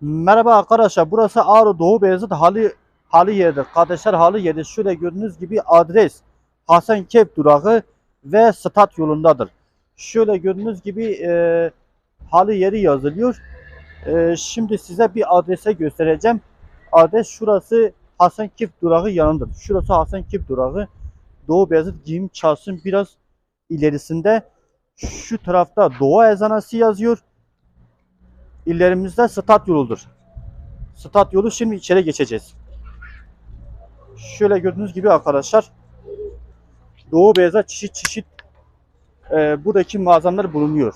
Merhaba arkadaşlar. Burası Ağrı Doğu Beyazıt Halı Halı yeridir. Kardeşler Halı yeri. Şöyle gördüğünüz gibi adres Hasankeyf durağı ve stat yolundadır. Şöyle gördüğünüz gibi e, halı yeri yazılıyor. E, şimdi size bir adrese göstereceğim. Adres şurası Hasankeyf durağı yanındadır. Şurası Hasankeyf durağı. Doğu Beyazıt giyim çarşısının biraz ilerisinde. Şu tarafta Doğu ezanası yazıyor. İlerimizde stat yoludur. Stat yolu şimdi içeri geçeceğiz. Şöyle gördüğünüz gibi arkadaşlar Doğu Beyaz'a çeşit çeşit e, buradaki malzemeler bulunuyor.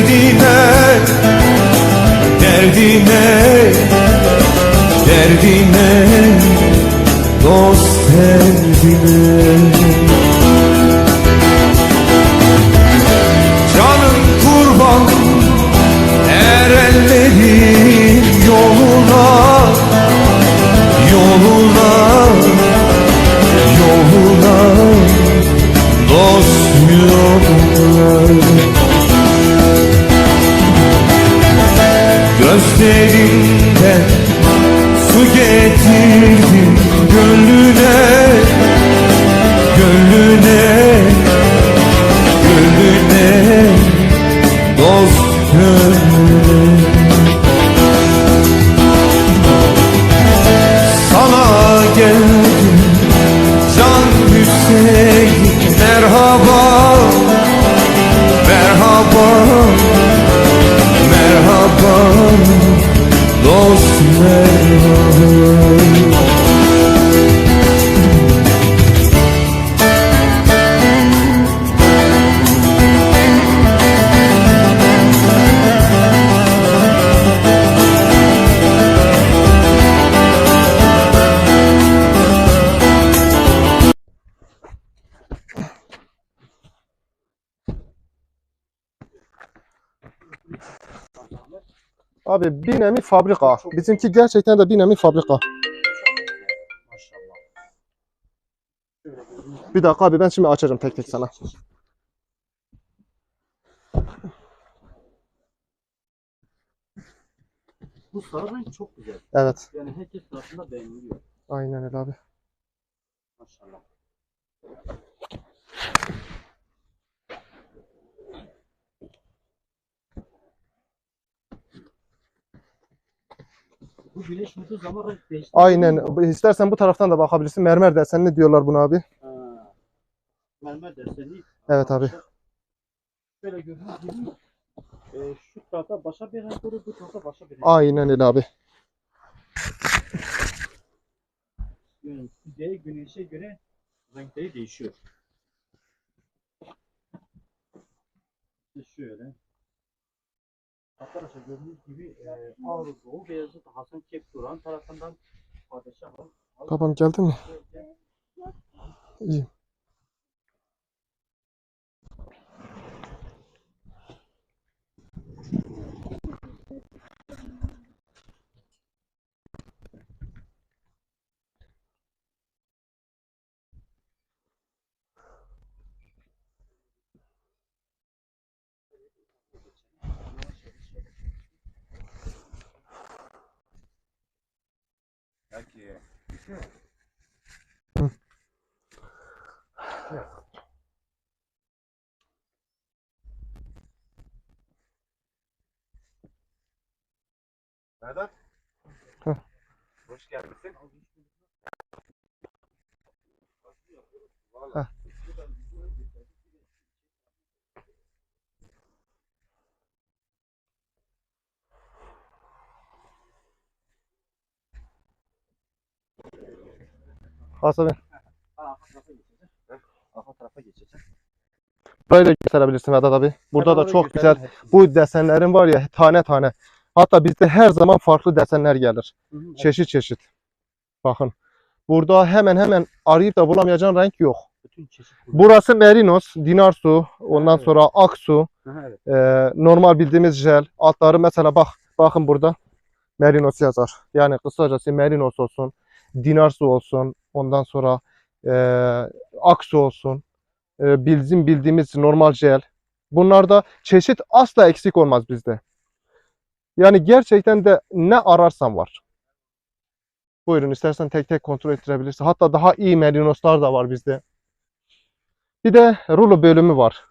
Derdine Derdine Derdine Dost derdine Canım kurban erenlerin yoluna Yoluna Gözlerinden su getirdim gönlüne Abi bir nevi fabrika. Bizimki gerçekten de bir nevi fabrika. Maşallah. Bir dakika abi ben şimdi açacağım tek tek sana. Bu sarı renk çok güzel. Evet. Yani herkes tarafından beğeniliyor. Aynen öyle abi. Maşallah. Bu güneş vurduğu zaman renk değişti. Aynen. İstersen bu taraftan da bakabilirsin. Mermer desenli diyorlar buna abi. Ha. Mermer deseni. Evet abi. Şöyle gördüğünüz gibi e, şu tarafta başka bir renk olur, bu tarafta başka bir renk. Aynen öyle abi. Yani kuzeye, güneşe göre renkleri değişiyor. İşte şöyle. Arkadaşlar gördüğünüz gibi e, Ağrı Doğu Beyazıt Hasan Kep Duran tarafından padişah Babam geldi mi? İyi. Vedat. Heh. Hoş gelmişsin. Heh. Hasan. Arka tarafa geçeceğim. Arka tarafa geçeceğim. Da gösterebilirsin Vedat abi. Burada da çok güzel. Bu desenlerin var ya tane tane. Hatta bizde her zaman farklı desenler gelir. Hı hı, evet. Çeşit çeşit. Bakın. Burada hemen hemen arayıp da bulamayacağın renk yok. Burası merinos, dinarsu, ondan Evet. sonra aksu, evet. e, normal bildiğimiz jel. Altları mesela bak, bakın burada merinos yazar. Yani kısacası merinos olsun, dinarsu olsun, ondan sonra e, aksu olsun, e, bizim bildiğimiz normal jel. Bunlarda çeşit asla eksik olmaz bizde. Yani gerçekten de ne ararsan var. Buyurun istersen tek tek kontrol ettirebilirsin. Hatta daha iyi merinoslar da var bizde. Bir de rulo bölümü var.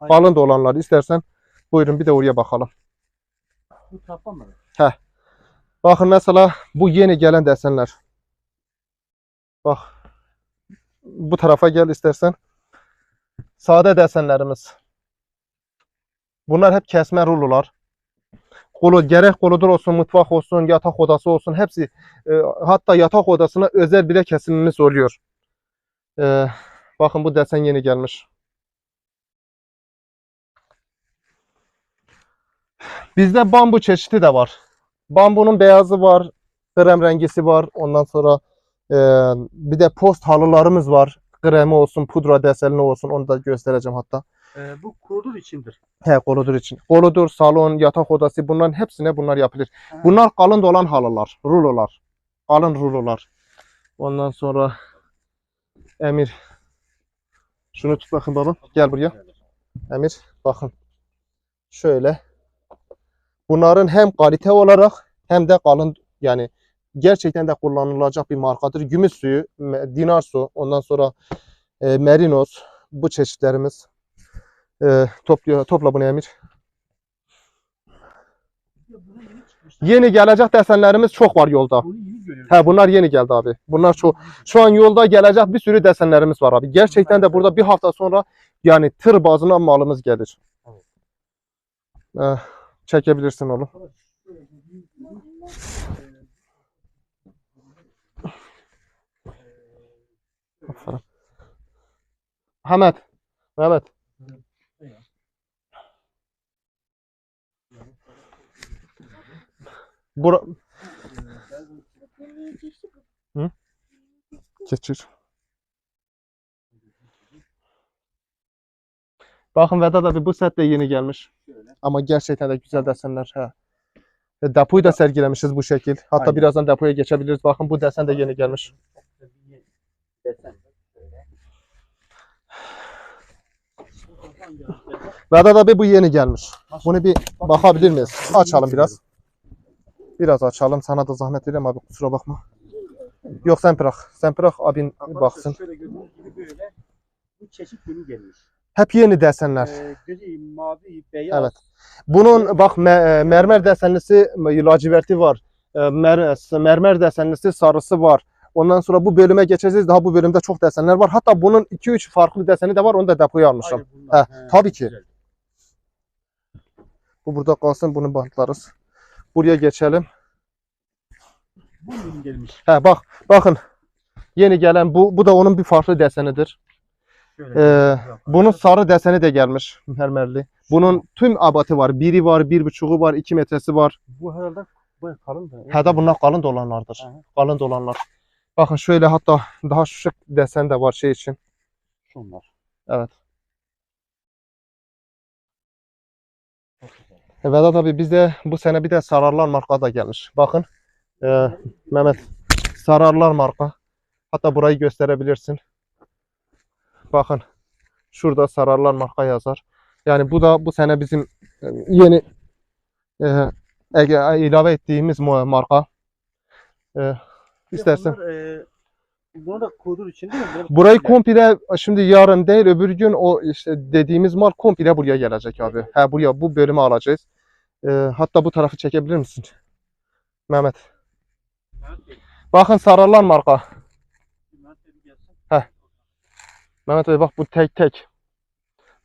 Aynen. Kalın da olanlar istersen buyurun bir de oraya bakalım. Bu tarafa mı? Bakın mesela bu yeni gelen desenler. Bak. Bu tarafa gel istersen. Sade desenlerimiz. Bunlar hep kesme rulolar. Kolu gerek koludur olsun, mutfak olsun, yatak odası olsun hepsi e, hatta yatak odasına özel bile kesimimiz oluyor. E, bakın bu desen yeni gelmiş. Bizde bambu çeşidi de var. Bambunun beyazı var, krem rengisi var. Ondan sonra bir de post halılarımız var. Kremi olsun, pudra desenli olsun. Onu da göstereceğim hatta. Ee, bu kurudur içindir. He koludur için. Koludur, salon, yatak odası bunların hepsine bunlar yapılır. Ha. Bunlar kalın dolan halılar, rulolar. Kalın rulolar. Ondan sonra Emir. Şunu tut bakın baba. Gel buraya. Emir bakın. Şöyle. Bunların hem kalite olarak hem de kalın yani gerçekten de kullanılacak bir markadır. Gümüş suyu, dinar su, ondan sonra e, merinos bu çeşitlerimiz. E, topluyor, topla bunu Emir. Yeni gelecek desenlerimiz çok var yolda. He bunlar yeni geldi abi. Bunlar çok şu an yolda gelecek bir sürü desenlerimiz var abi. Gerçekten de burada bir hafta sonra yani tır bazına malımız gelir. Eh, çekebilirsin oğlum. Aferin. Ahmet. Mehmet. Bura... Hı? Geçir. Bakın Vedat abi bu set de yeni gelmiş. Şöyle. Ama gerçekten de güzel desenler. He. E, Depoyu da sergilemişiz bu şekil. Hatta Aynen. birazdan depoya geçebiliriz. Bakın bu desen de yeni gelmiş. Desen. Vedat abi bu yeni gelmiş. Bunu bir bakabilir miyiz? Açalım biraz. Biraz açalım. Sana da zahmet vereyim abi kusura bakma. Yok sen bırak. Sen bırak abin baksın. Şöyle gördüğünüz gibi böyle bu çeşit yeni gelmiş. Hep yeni desenler. Ee, gri, mavi, beyaz. Evet. Bunun bak me- e, mermer desenlisi laciverti var. E, mer- mermer desenlisi sarısı var. Ondan sonra bu bölüme geçeceğiz. Daha bu bölümde çok desenler var. Hatta bunun 2-3 farklı deseni de var. Onu da depoya almışım. Aynı bunlar. He, tabii ki. güzel. Bu burada kalsın. Bunu bantlarız. Buraya geçelim. Bu yeni gelmiş. He bak bakın. Yeni gelen bu bu da onun bir farklı desenidir. Şöyle Ee, Yok. bunun sarı deseni de gelmiş mermerli. Bunun tüm abatı var. Biri var, bir buçuğu var, iki metresi var. bu herhalde bu kalın da. Da bunlar kalın dolanlardır. Aha. Kalın dolanlar. Bakın şöyle hatta daha şık desen de var şey için. Şunlar. Evet. E, Vedat abi bizde bu sene bir de Sararlar marka da gelmiş. Bakın. Ee, Mehmet. Sararlar marka. Hatta burayı gösterebilirsin. Bakın. Şurada Sararlar marka yazar. Yani bu da bu sene bizim e, yeni e, ilave ettiğimiz marka. E, istersen. Bunlar, e, bunu da kodur için değil mi? Burayı komple. şimdi yarın değil öbür gün o işte dediğimiz mal komple buraya gelecek abi. Ha buraya bu bölümü alacağız. Ee, hatta bu tarafı çekebilir misin? Mehmet. Bakın sararlan marka. Mehmet Bey bak bu tek tek.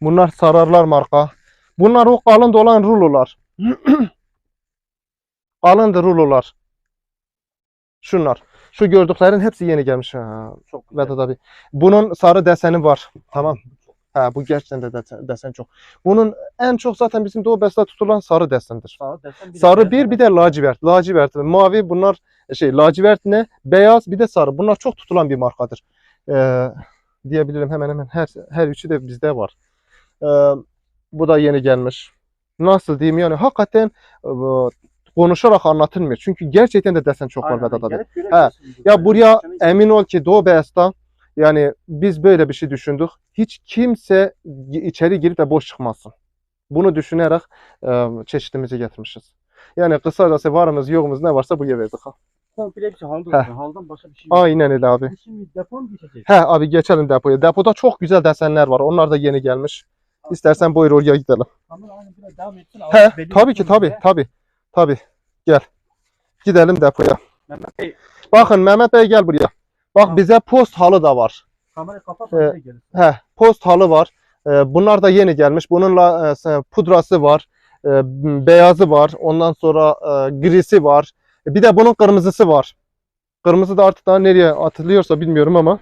Bunlar sararlar marka. Bunlar o kalın dolan rulolar. Kalındır rulolar. Şunlar. Şu gördüklerin hepsi yeni gelmiş. Ha, Çok güzel. Vedat abi. Bunun sarı deseni var. Tamam. Ha bu gerçekten de desen, desen çok. Bunun en çok zaten bizim Doğu Bes'te tutulan sarı desendir. Sarı desen de Sarı bir bir de lacivert. Lacivert. Mavi bunlar şey lacivert ne? Beyaz bir de sarı. Bunlar çok tutulan bir markadır. Ee, diyebilirim hemen hemen her her üçü de bizde var. Ee, bu da yeni gelmiş. Nasıl diyeyim yani hakikaten e, konuşarak anlatılmıyor. Çünkü gerçekten de desen çok var Vedat abi. görebilirsiniz Ya buraya emin ol ki Doğu Beyaz'da yani biz böyle bir şey düşündük. Hiç kimse içeri girip de boş çıkmasın. Bunu düşünerek e, çeşitimizi getirmişiz. Yani kısacası varımız yoğumuz ne varsa buraya verdik. ha. komple hepsi halda Heh. olsun. Haldan başka bir şey yok. Aynen öyle abi. Şimdi depo mu geçeceğiz? He abi geçelim depoya. Depoda çok güzel desenler var. Onlar da yeni gelmiş. İstersen buyur oraya gidelim. Kamera aynı biraz devam etsin. He Abi tabii ki tabii tabii. Tabii. Gel. Gidelim depoya. Mehmet Bey Bakın Mehmet Bey gel buraya. Bak Tamam. bize post halı da var. kamerayı kapat. Ee. He, post halı var. Ee, bunlar da yeni gelmiş. Bununla e, pudrası var. e, beyazı var. Ondan sonra e, grisi var. E, Bir de bunun kırmızısı var. Kırmızı da artık daha nereye atılıyorsa bilmiyorum ama.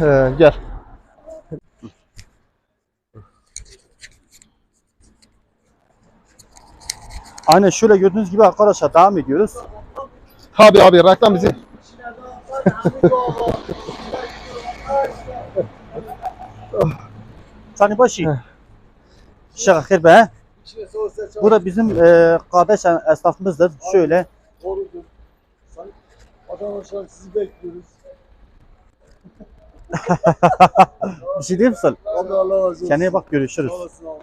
Ee, gel. Aynen şöyle gördüğünüz gibi arkadaşlar devam ediyoruz. Tabii abi reklam bizi. Sani başı. Heh. Şaka be. Bu da bizim e, kardeş esnafımızdır. Şöyle Doğrudur. Arkadaşlar sizi bekliyoruz. bir şey diyeyim misin? Abi Allah razı olsun. Kendine bak görüşürüz. Sağ olasın abi.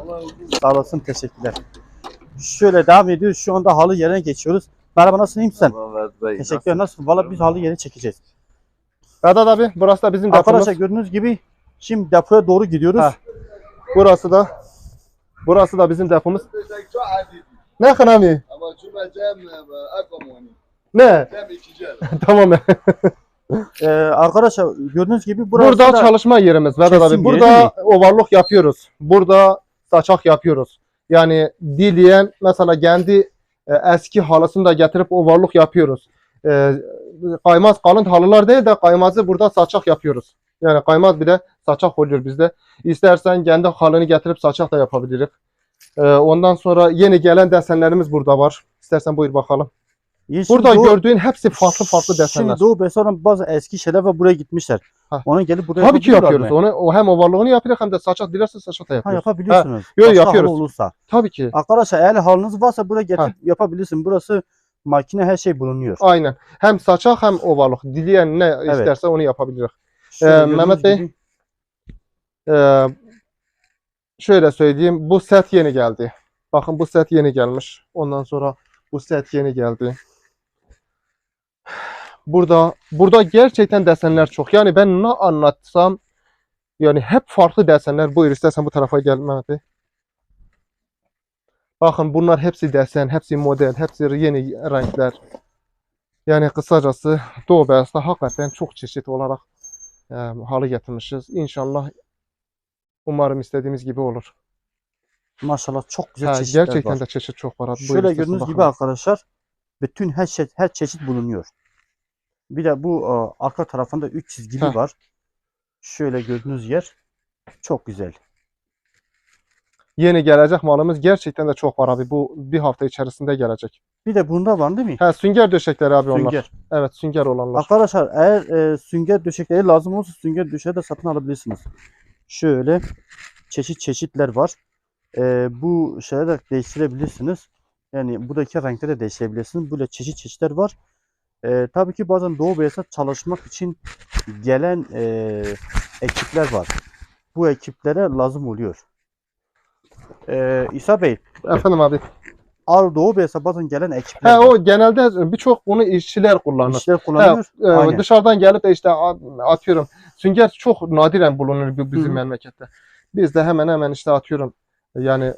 Allah. Sağ olasın teşekkürler. Şöyle devam ediyoruz. Şu anda halı yerine geçiyoruz. Merhaba nasılsın iyi misin? Teşekkürler nasılsın? Valla biz halı yeri çekeceğiz. Vedat abi burası da bizim depomuz. Arkadaşlar gördüğünüz gibi şimdi depoya doğru gidiyoruz. Ha. Burası da burası da bizim depomuz. Ne kanami? Ne? Tamam. Ee, arkadaşlar gördüğünüz gibi burası Burada da çalışma yerimiz Vedat abi. Burada mi? ovarlık yapıyoruz. Burada saçak yapıyoruz. Yani dileyen mesela kendi e, eski halısını da getirip ovarlık yapıyoruz. E, kaymaz kalın halılar değil de kaymazı burada saçak yapıyoruz. Yani kaymaz bile saçak oluyor bizde. İstersen kendi halını getirip saçak da yapabiliriz. E, ondan sonra yeni gelen desenlerimiz burada var. İstersen buyur bakalım. Burada Doğu- gördüğün hepsi farklı farklı desenler. Şimdi Doğu Besar'ın bazı eski şeyler ve buraya gitmişler. Ha. Onu gelip burada Tabii ki yapıyoruz. mı? Onu o hem ovarlığını yapıyoruz hem de saçak dilerse saçak da Ha yapıyoruz. yapabiliyorsunuz. yo, Başka yapıyoruz. olursa. Tabii ki. Arkadaşlar eğer halınız varsa buraya getirip yapabilirsin. Burası makine her şey bulunuyor. Aynen. Hem saçak hem ovarlık. Dileyen ne Evet. isterse onu yapabilir. Ee, Mehmet Bey, gibi- Ee, şöyle söyleyeyim. Bu set yeni geldi. Bakın bu set yeni gelmiş. Ondan sonra bu set yeni geldi. Burada burada gerçekten desenler çok. Yani ben ne anlatsam yani hep farklı desenler. Buyur istersen bu tarafa gel Mehmet Bey. Bakın bunlar hepsi desen, hepsi model, hepsi yeni renkler. Yani kısacası Doğu Beyaz'da hakikaten çok çeşit olarak e, halı getirmişiz. İnşallah umarım istediğimiz gibi olur. Maşallah çok güzel Ha, çeşitler gerçekten var. de çeşit çok var. Şöyle gördüğünüz gibi arkadaşlar bütün her şey her çeşit bulunuyor. Bir de bu e, arka tarafında 3 çizgili Heh. var. Şöyle gördüğünüz yer çok güzel. Yeni gelecek malımız gerçekten de çok var abi. Bu bir hafta içerisinde gelecek. Bir de bunda var değil mi? Ha sünger döşekleri abi onlar. Sünger. Evet sünger olanlar. Arkadaşlar eğer e, sünger döşekleri lazım olursa sünger döşeği de satın alabilirsiniz. Şöyle çeşit çeşitler var. E, bu şeyleri de değiştirebilirsiniz. Yani buradaki renkleri de değiştirebilirsiniz. Böyle çeşit çeşitler var. E, tabii ki bazen Doğu Beyaz'a çalışmak için gelen e, ekipler var. Bu ekiplere lazım oluyor. E, İsa Bey, Efendim abi. Ağrı Doğu Beyaz'a bazen gelen ekipler He var. o genelde birçok bunu işçiler kullanır. He, kullanıyor. e, Aynen. dışarıdan gelip de işte atıyorum. Sünger çok nadiren bulunur bu- bizim hı. memlekette. Biz de hemen hemen işte atıyorum. Yani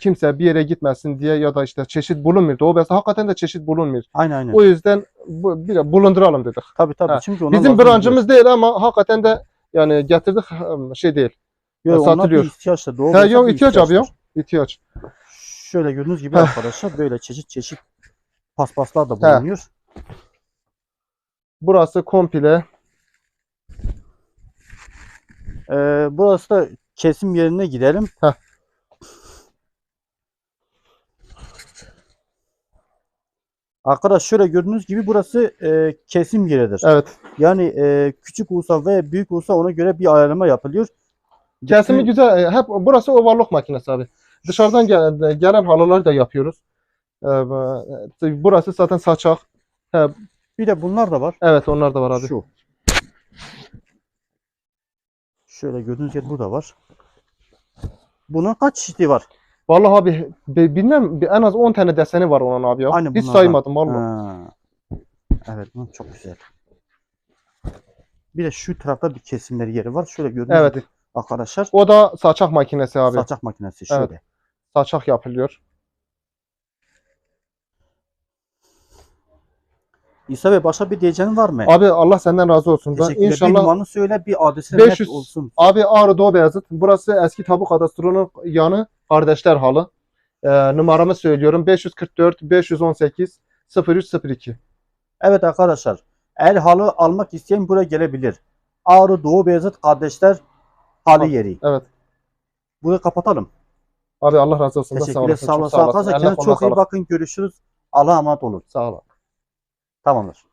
kimse bir yere gitmesin diye ya da işte çeşit bulunmuyor. Doğu Beyaz'da hakikaten de çeşit bulunmuyor. Aynen aynen. O yüzden bu, bir bulunduralım dedik. Tabii tabii. Ha, Çünkü Bizim branşımız değil ama hakikaten de yani getirdik şey değil. Yok, onlar satılıyor. bir ihtiyaç da. Doğu Ha, yok ihtiyaç abi yok. ihtiyaçtır. İhtiyaç. Şöyle gördüğünüz gibi arkadaşlar böyle çeşit çeşit paspaslar da bulunuyor. Burası komple Ee, burası da kesim yerine gidelim. Heh. Arkadaş şöyle gördüğünüz gibi burası e, kesim yeridir. evet. Yani e, küçük olsa ve büyük olsa ona göre bir ayarlama yapılıyor. Kesimi Bütün- güzel. E, Hep burası ovarlık makinesi abi. Dışarıdan gel- gelen halıları da yapıyoruz. E, bu- Burası zaten saçak. Bir de bunlar da var. Evet onlar da var abi. Şu. Şöyle gördüğünüz yer burada var. Bunun kaç çeşidi var? Vallahi abi bi- bilmem en az 10 tane deseni var onun abi ya. Aynı Hiç bunlardan. saymadım vallahi. Ha. Evet, bu çok güzel. Bir de şu tarafta bir kesimleri yeri var. Şöyle gördüğünüz Evet. gibi arkadaşlar. O da saçak makinesi abi. Saçak makinesi şöyle. Evet. Saçak yapılıyor. İsa Bey başka bir diyeceğin var mı? Abi Allah senden razı olsun. Ben Teşekkürler. Bir inşallah numaranı söyle bir adresi 500 net olsun. Abi Ağrı Doğu Beyazıt. Burası eski tabu kadastronun yanı Kardeşler Halı. Ee, numaramı söylüyorum. 544 518 0302. Evet arkadaşlar. El halı almak isteyen buraya gelebilir. Ağrı Doğu Beyazıt kardeşler halı Bak, yeri. Evet. Burayı kapatalım. Abi Allah razı olsun. Teşekkürler. olasın. Sağ olasın. Arkadaşlar kendinize çok iyi bakın. Görüşürüz. Allah'a emanet olun. Sağ ol. Tamamdır.